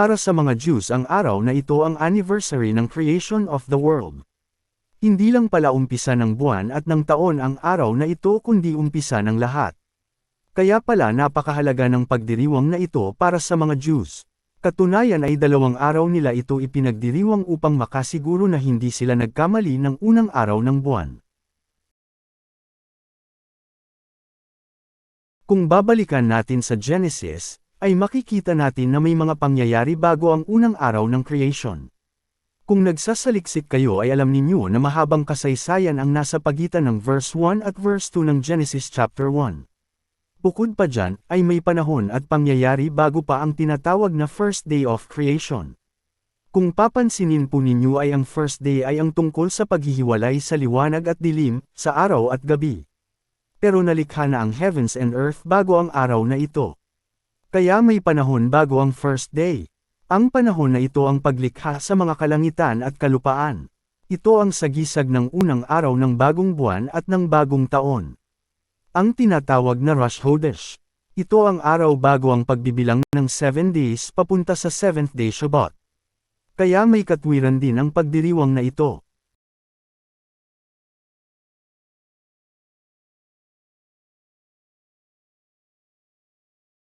Para sa mga Jews ang araw na ito ang anniversary ng creation of the world. Hindi lang pala umpisa ng buwan at ng taon ang araw na ito kundi umpisa ng lahat. Kaya pala napakahalaga ng pagdiriwang na ito para sa mga Jews. Katunayan ay dalawang araw nila ito ipinagdiriwang upang makasiguro na hindi sila nagkamali ng unang araw ng buwan. Kung babalikan natin sa Genesis, ay makikita natin na may mga pangyayari bago ang unang araw ng creation. Kung nagsasaliksik kayo ay alam ninyo na mahabang kasaysayan ang nasa pagitan ng verse 1 at verse 2 ng Genesis chapter 1. Bukod pa dyan, ay may panahon at pangyayari bago pa ang tinatawag na first day of creation. Kung papansinin po ninyo ay ang first day ay ang tungkol sa paghihiwalay sa liwanag at dilim, sa araw at gabi. Pero nalikha na ang heavens and earth bago ang araw na ito. Kaya may panahon bago ang first day. Ang panahon na ito ang paglikha sa mga kalangitan at kalupaan. Ito ang sagisag ng unang araw ng bagong buwan at ng bagong taon. Ang tinatawag na Rosh Hodesh. Ito ang araw bago ang pagbibilang ng 7 days papunta sa 7th day Shabbat. Kaya may katwiran din ang pagdiriwang na ito.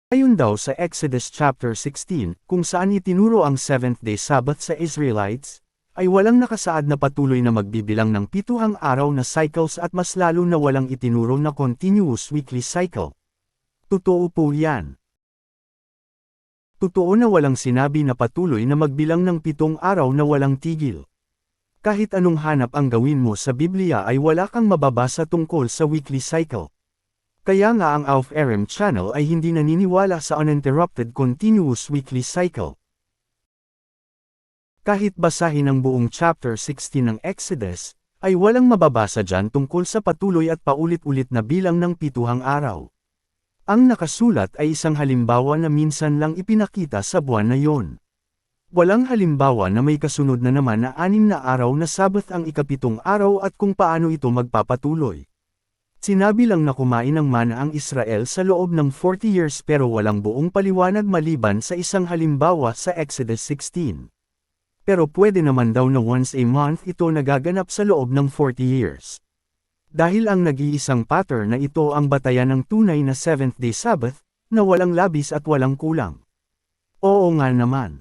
Ayon daw sa Exodus chapter 16, kung saan itinuro ang 7th day Sabbath sa Israelites, ay walang nakasaad na patuloy na magbibilang ng pituhang araw na cycles at mas lalo na walang itinuro na continuous weekly cycle. Totoo po yan. Totoo na walang sinabi na patuloy na magbilang ng pitong araw na walang tigil. Kahit anong hanap ang gawin mo sa Biblia ay wala kang mababasa tungkol sa weekly cycle. Kaya nga ang Auf Aram channel ay hindi naniniwala sa uninterrupted continuous weekly cycle. Kahit basahin ang buong chapter 16 ng Exodus, ay walang mababasa dyan tungkol sa patuloy at paulit-ulit na bilang ng pituhang araw. Ang nakasulat ay isang halimbawa na minsan lang ipinakita sa buwan na yon. Walang halimbawa na may kasunod na naman na anim na araw na Sabbath ang ikapitong araw at kung paano ito magpapatuloy. Sinabi lang na kumain ng mana ang Israel sa loob ng 40 years pero walang buong paliwanag maliban sa isang halimbawa sa Exodus 16. Pero pwede naman daw na once a month ito nagaganap sa loob ng 40 years. Dahil ang nag-iisang pattern na ito ang batayan ng tunay na 7th day Sabbath, na walang labis at walang kulang. Oo nga naman.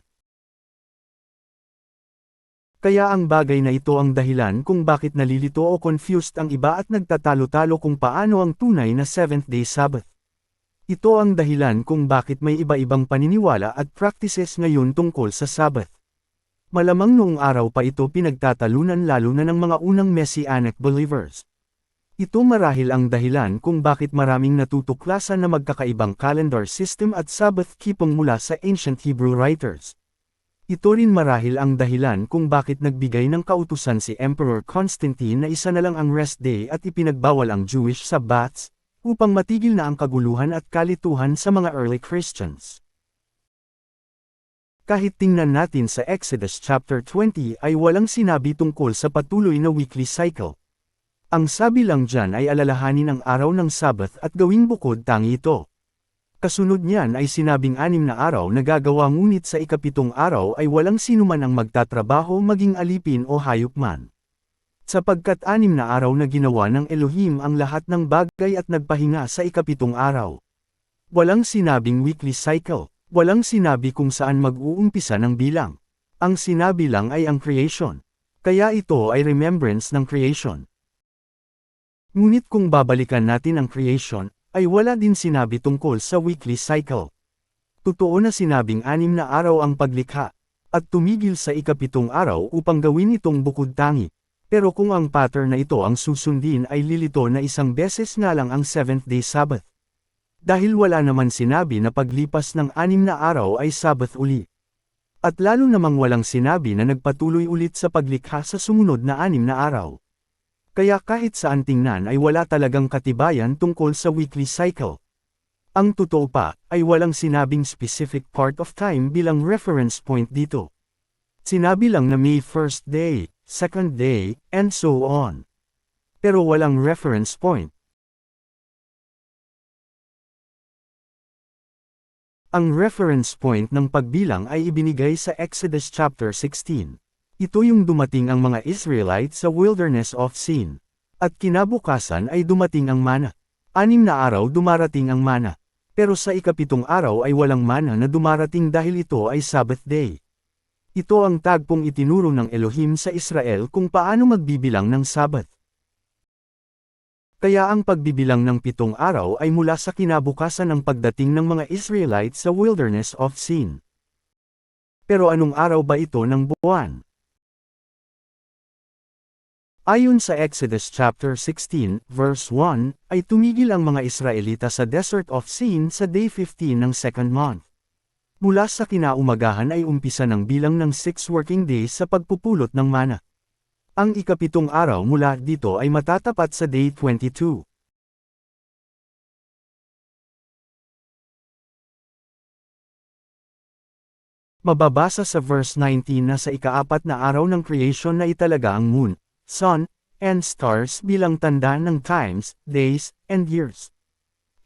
Kaya ang bagay na ito ang dahilan kung bakit nalilito o confused ang iba at nagtatalo-talo kung paano ang tunay na 7th day Sabbath. Ito ang dahilan kung bakit may iba-ibang paniniwala at practices ngayon tungkol sa Sabbath. Malamang noong araw pa ito pinagtatalunan lalo na ng mga unang Messianic believers. Ito marahil ang dahilan kung bakit maraming natutuklasan na magkakaibang calendar system at Sabbath keeping mula sa ancient Hebrew writers. Ito rin marahil ang dahilan kung bakit nagbigay ng kautusan si Emperor Constantine na isa na lang ang rest day at ipinagbawal ang Jewish Sabbats, upang matigil na ang kaguluhan at kalituhan sa mga early Christians. Kahit tingnan natin sa Exodus chapter 20 ay walang sinabi tungkol sa patuloy na weekly cycle. Ang sabi lang dyan ay alalahanin ang araw ng Sabbath at gawing bukod tangi ito. Kasunod niyan ay sinabing anim na araw na gagawa ngunit sa ikapitong araw ay walang sinuman ang magtatrabaho maging alipin o hayop man. Sapagkat anim na araw na ginawa ng Elohim ang lahat ng bagay at nagpahinga sa ikapitong araw. Walang sinabing weekly cycle, walang sinabi kung saan mag-uumpisa ng bilang. Ang sinabi lang ay ang creation. Kaya ito ay remembrance ng creation. Ngunit kung babalikan natin ang creation, ay wala din sinabi tungkol sa weekly cycle. Totoo na sinabing anim na araw ang paglikha, at tumigil sa ikapitong araw upang gawin itong bukod tangi. Pero kung ang pattern na ito ang susundin ay lilito na isang beses nga lang ang 7th day Sabbath. Dahil wala naman sinabi na paglipas ng anim na araw ay Sabbath uli. At lalo namang walang sinabi na nagpatuloy ulit sa paglikha sa sumunod na anim na araw. Kaya kahit saan tingnan ay wala talagang katibayan tungkol sa weekly cycle. Ang totoo pa, ay walang sinabing specific part of time bilang reference point dito. Sinabi lang na may first day, second day, and so on. Pero walang reference point. Ang reference point ng pagbilang ay ibinigay sa Exodus chapter 16. Ito yung dumating ang mga Israelites sa wilderness of Sin. At kinabukasan ay dumating ang mana. Anim na araw dumarating ang mana. Pero sa ikapitong araw ay walang mana na dumarating dahil ito ay Sabbath day. Ito ang tagpong itinuro ng Elohim sa Israel kung paano magbibilang ng Sabbath. Kaya ang pagbibilang ng pitong araw ay mula sa kinabukasan ng pagdating ng mga Israelites sa wilderness of Sin. Pero anong araw ba ito ng buwan? Ayon sa Exodus chapter 16, verse 1, ay tumigil ang mga Israelita sa Desert of Sin sa day 15 ng second month. Mula sa kinaumagahan ay umpisa ng bilang ng 6 working days sa pagpupulot ng mana. Ang ikapitong araw mula dito ay matatapat sa day 22. Mababasa sa verse 19 na sa ikaapat na araw ng creation na italaga ang moon, sun, and stars bilang tanda ng times, days, and years.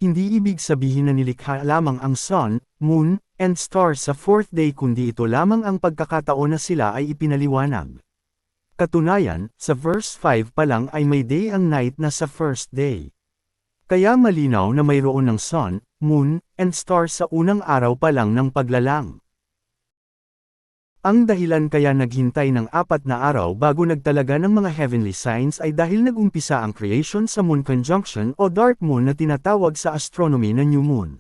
Hindi ibig sabihin na nilikha lamang ang sun, moon, and stars sa fourth day kundi ito lamang ang pagkakataon na sila ay ipinaliwanag. Katunayan, sa verse 5 pa lang ay may day ang night na sa first day. Kaya malinaw na mayroon ng sun, moon, and stars sa unang araw pa lang ng paglalang. Ang dahilan kaya naghintay ng apat na araw bago nagtalaga ng mga heavenly signs ay dahil nagumpisa ang creation sa moon conjunction o dark moon na tinatawag sa astronomy na new moon.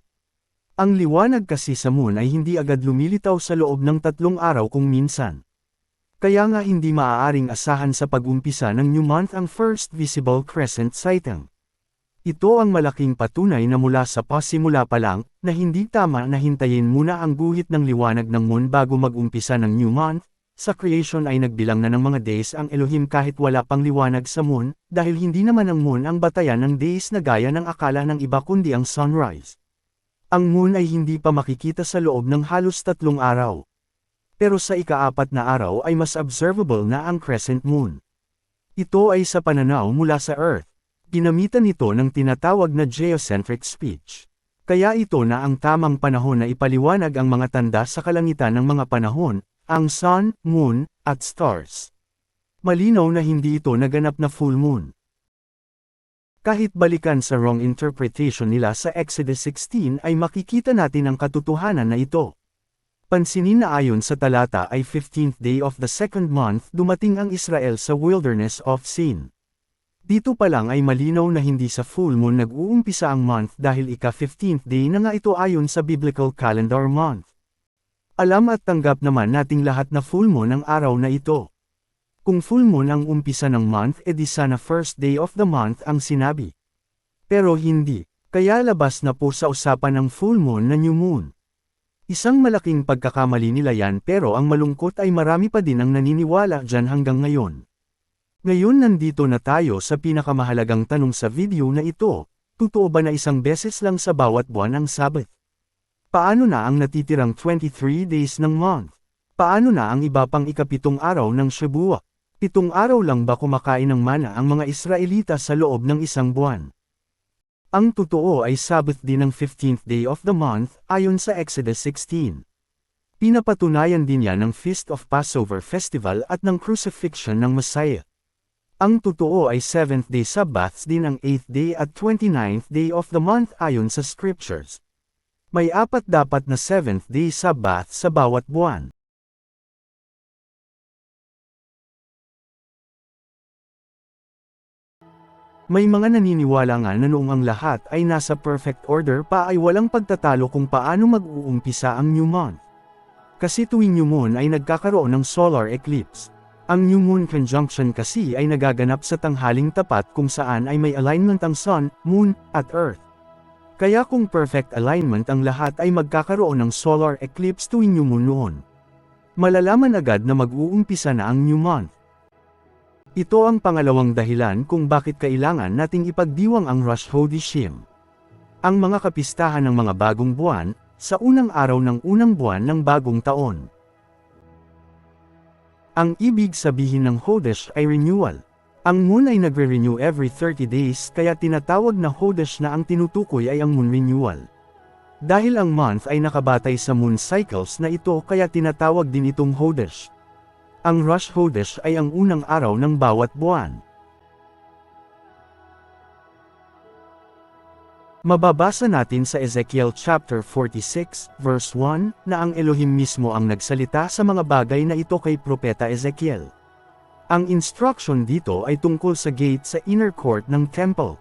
Ang liwanag kasi sa moon ay hindi agad lumilitaw sa loob ng tatlong araw kung minsan. Kaya nga hindi maaaring asahan sa pag-umpisa ng new month ang first visible crescent sighting. Ito ang malaking patunay na mula sa pasimula pa lang, na hindi tama na hintayin muna ang guhit ng liwanag ng moon bago mag-umpisa ng new month, sa creation ay nagbilang na ng mga days ang Elohim kahit wala pang liwanag sa moon, dahil hindi naman ang moon ang batayan ng days na gaya ng akala ng iba kundi ang sunrise. Ang moon ay hindi pa makikita sa loob ng halos tatlong araw. Pero sa ikaapat na araw ay mas observable na ang crescent moon. Ito ay sa pananaw mula sa Earth. Ginamitan ito ng tinatawag na geocentric speech. Kaya ito na ang tamang panahon na ipaliwanag ang mga tanda sa kalangitan ng mga panahon, ang sun, moon, at stars. Malinaw na hindi ito naganap na full moon. Kahit balikan sa wrong interpretation nila sa Exodus 16 ay makikita natin ang katotohanan na ito. Pansinin na ayon sa talata ay 15th day of the second month dumating ang Israel sa wilderness of Sin. Dito pa lang ay malinaw na hindi sa full moon nag-uumpisa ang month dahil ika-15th day na nga ito ayon sa biblical calendar month. Alam at tanggap naman nating lahat na full moon ang araw na ito. Kung full moon ang umpisa ng month edi sana first day of the month ang sinabi. Pero hindi, kaya labas na po sa usapan ng full moon na new moon. Isang malaking pagkakamali nila yan pero ang malungkot ay marami pa din ang naniniwala dyan hanggang ngayon. Ngayon nandito na tayo sa pinakamahalagang tanong sa video na ito, totoo ba na isang beses lang sa bawat buwan ang Sabbath? Paano na ang natitirang 23 days ng month? Paano na ang iba pang ikapitong araw ng Shabuwa? Pitong araw lang ba kumakain ng mana ang mga Israelita sa loob ng isang buwan? Ang totoo ay Sabbath din ng 15th day of the month ayon sa Exodus 16. Pinapatunayan din yan ng Feast of Passover Festival at ng Crucifixion ng Messiah. Ang totoo ay 7th day Sabbaths din ang 8th day at 29th day of the month ayon sa scriptures. May apat dapat na 7th day Sabbath sa bawat buwan. May mga naniniwala nga na noong ang lahat ay nasa perfect order pa ay walang pagtatalo kung paano mag-uumpisa ang new month. Kasi tuwing new moon ay nagkakaroon ng solar eclipse. Ang new moon conjunction kasi ay nagaganap sa tanghaling tapat kung saan ay may alignment ang sun, moon, at earth. Kaya kung perfect alignment ang lahat ay magkakaroon ng solar eclipse tuwing new moon noon. Malalaman agad na mag-uumpisa na ang new month. Ito ang pangalawang dahilan kung bakit kailangan nating ipagdiwang ang Rosh Hodeshim. Ang mga kapistahan ng mga bagong buwan, sa unang araw ng unang buwan ng bagong taon. Ang ibig sabihin ng Hodesh ay renewal. Ang moon ay nagre-renew every 30 days kaya tinatawag na Hodesh na ang tinutukoy ay ang moon renewal. Dahil ang month ay nakabatay sa moon cycles na ito kaya tinatawag din itong Hodesh. Ang Rosh Hodesh ay ang unang araw ng bawat buwan. Mababasa natin sa Ezekiel chapter 46, verse 1, na ang Elohim mismo ang nagsalita sa mga bagay na ito kay Propeta Ezekiel. Ang instruction dito ay tungkol sa gate sa inner court ng temple.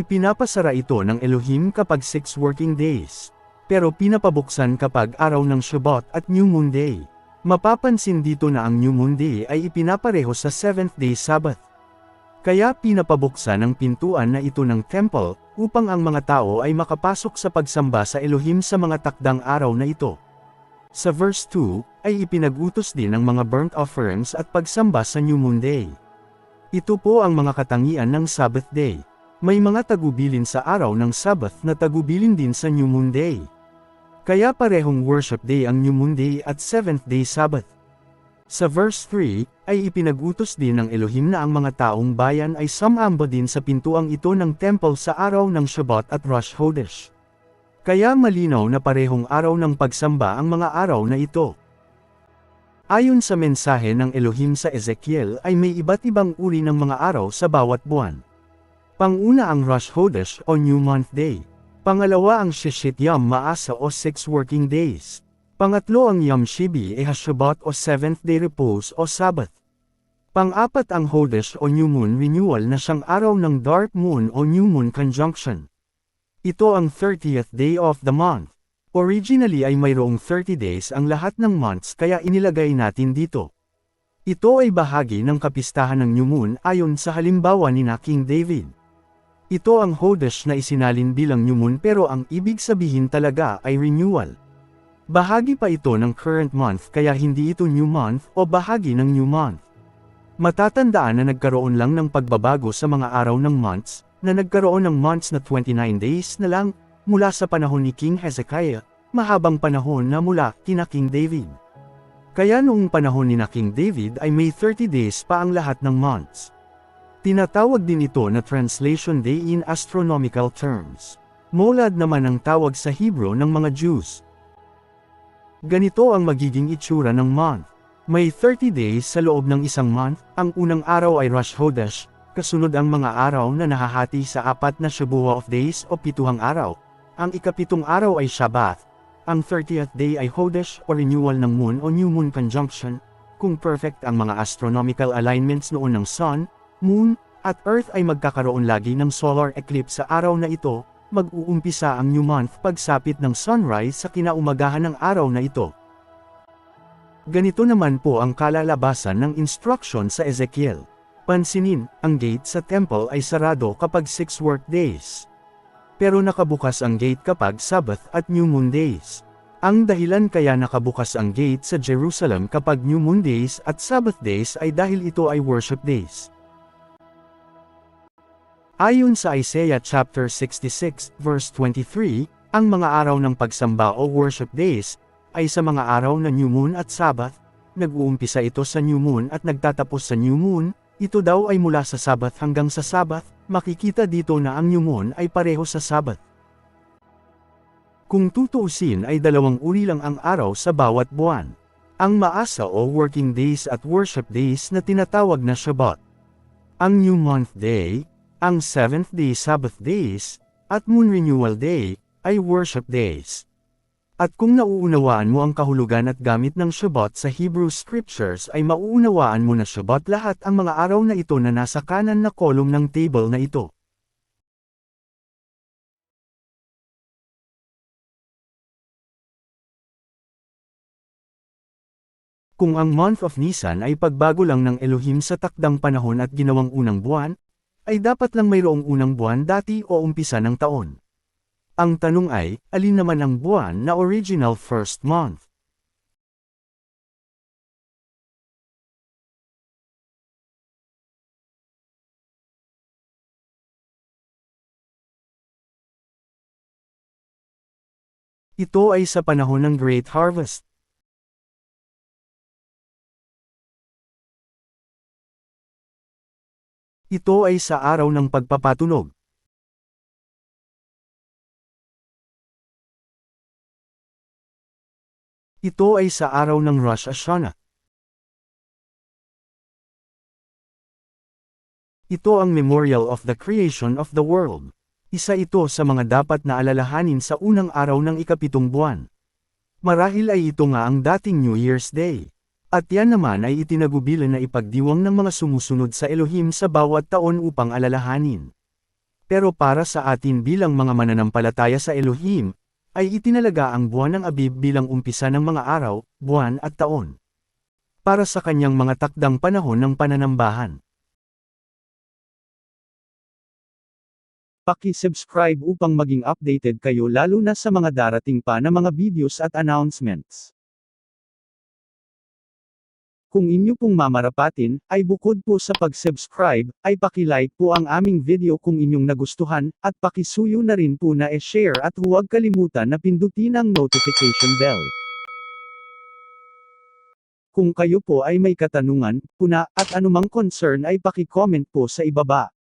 Ipinapasara ito ng Elohim kapag 6 working days. Pero pinapabuksan kapag araw ng Shabbat at New Moon Day. Mapapansin dito na ang New Moon Day ay ipinapareho sa 7th day Sabbath. Kaya pinapabuksan ang pintuan na ito ng temple, upang ang mga tao ay makapasok sa pagsamba sa Elohim sa mga takdang araw na ito. Sa verse 2, ay ipinagutos din ang mga burnt offerings at pagsamba sa New Moon Day. Ito po ang mga katangian ng Sabbath Day. May mga tagubilin sa araw ng Sabbath na tagubilin din sa New Moon Day. Kaya parehong worship day ang New Moon Day at Seventh Day Sabbath. Sa verse 3, ay ipinagutos din ng Elohim na ang mga taong bayan ay sumamba din sa pintuang ito ng temple sa araw ng Shabbat at Rosh Hodesh. Kaya malinaw na parehong araw ng pagsamba ang mga araw na ito. Ayon sa mensahe ng Elohim sa Ezekiel ay may iba't ibang uri ng mga araw sa bawat buwan. Panguna ang Rosh Hodesh o New Month Day. Pangalawa ang Shishit Yom Maasa o Six Working Days. Pangatlo ang Yom Shibi e Hashabbat o Seventh Day Repose o Sabbath. Pang-apat ang Hodesh o New Moon Renewal na siyang araw ng Dark Moon o New Moon Conjunction. Ito ang 30th day of the month. Originally ay mayroong 30 days ang lahat ng months kaya inilagay natin dito. Ito ay bahagi ng kapistahan ng New Moon ayon sa halimbawa ni na King David. Ito ang Hodesh na isinalin bilang New Moon pero ang ibig sabihin talaga ay renewal. Bahagi pa ito ng current month kaya hindi ito new month o bahagi ng new month. Matatandaan na nagkaroon lang ng pagbabago sa mga araw ng months, na nagkaroon ng months na 29 days na lang, mula sa panahon ni King Hezekiah, mahabang panahon na mula kina King David. Kaya noong panahon ni na King David ay may 30 days pa ang lahat ng months. Tinatawag din ito na translation day in astronomical terms. Molad naman ang tawag sa Hebrew ng mga Jews. Ganito ang magiging itsura ng month. May 30 days sa loob ng isang month, ang unang araw ay Rosh Hodesh, kasunod ang mga araw na nahahati sa apat na Shabuah of Days o pituhang araw. Ang ikapitong araw ay Shabbat. Ang 30th day ay Hodesh o renewal ng moon o new moon conjunction, kung perfect ang mga astronomical alignments noon ng Sun, Moon, at Earth ay magkakaroon lagi ng solar eclipse sa araw na ito, mag-uumpisa ang new month pagsapit ng sunrise sa kinaumagahan ng araw na ito. Ganito naman po ang kalalabasan ng instruction sa Ezekiel. Pansinin, ang gate sa temple ay sarado kapag 6 work days. Pero nakabukas ang gate kapag Sabbath at New Moon days. Ang dahilan kaya nakabukas ang gate sa Jerusalem kapag New Moon days at Sabbath days ay dahil ito ay worship days. Ayon sa Isaiah chapter 66, verse 23, ang mga araw ng pagsamba o worship days, ay sa mga araw na New Moon at Sabbath, nag-uumpisa ito sa New Moon at nagtatapos sa New Moon, ito daw ay mula sa Sabbath hanggang sa Sabbath, makikita dito na ang New Moon ay pareho sa Sabbath. Kung tutuusin ay dalawang uri lang ang araw sa bawat buwan. Ang maasa o working days at worship days na tinatawag na Shabbat. Ang New Month Day, ang Seventh Day Sabbath Days, at Moon Renewal Day, ay worship days. At kung nauunawaan mo ang kahulugan at gamit ng Shabbat sa Hebrew Scriptures ay mauunawaan mo na Shabbat lahat ang mga araw na ito na nasa kanan na kolum ng table na ito. Kung ang month of Nisan ay pagbago lang ng Elohim sa takdang panahon at ginawang unang buwan, ay dapat lang mayroong unang buwan dati o umpisa ng taon. Ang tanong ay, alin naman ang buwan na original first month? Ito ay sa panahon ng Great Harvest. Ito ay sa araw ng pagpapatunog. Ito ay sa araw ng Rosh Hashanah. Ito ang memorial of the creation of the world. Isa ito sa mga dapat na alalahanin sa unang araw ng ikapitong buwan. Marahil ay ito nga ang dating New Year's Day. At yan naman ay itinagubilan na ipagdiwang ng mga sumusunod sa Elohim sa bawat taon upang alalahanin. Pero para sa atin bilang mga mananampalataya sa Elohim, ay itinalaga ang buwan ng Abib bilang umpisa ng mga araw, buwan at taon. Para sa kanyang mga takdang panahon ng pananambahan. Paki-subscribe upang maging updated kayo lalo na sa mga darating pa na mga videos at announcements. Kung inyo pong mamarapatin, ay bukod po sa pag-subscribe, ay paki-like po ang aming video kung inyong nagustuhan, at pakisuyo na rin po na e-share at huwag kalimutan na pindutin ang notification bell. Kung kayo po ay may katanungan, puna, at anumang concern ay paki-comment po sa ibaba.